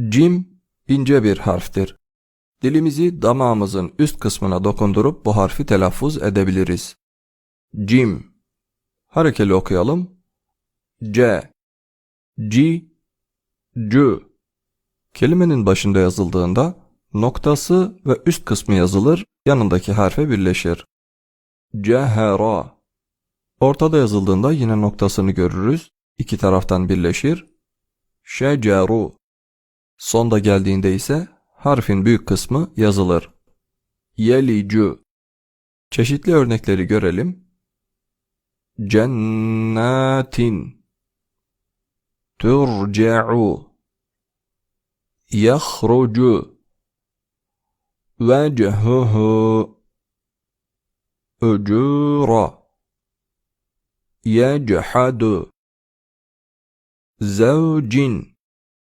Cim ince bir harftir. Dilimizi damağımızın üst kısmına dokundurup bu harfi telaffuz edebiliriz. Cim. Harekeli okuyalım. C. C. C. Kelimenin başında yazıldığında noktası ve üst kısmı yazılır, yanındaki harfe birleşir. Cehera. Ortada yazıldığında yine noktasını görürüz, iki taraftan birleşir. Şeceru. Sonda geldiğinde ise harfin büyük kısmı yazılır. Yelicu. Çeşitli örnekleri görelim. Cennetin. Turce'u. Yahrucu. Vecehuhu. Ucura. Yechadu. Zevcin.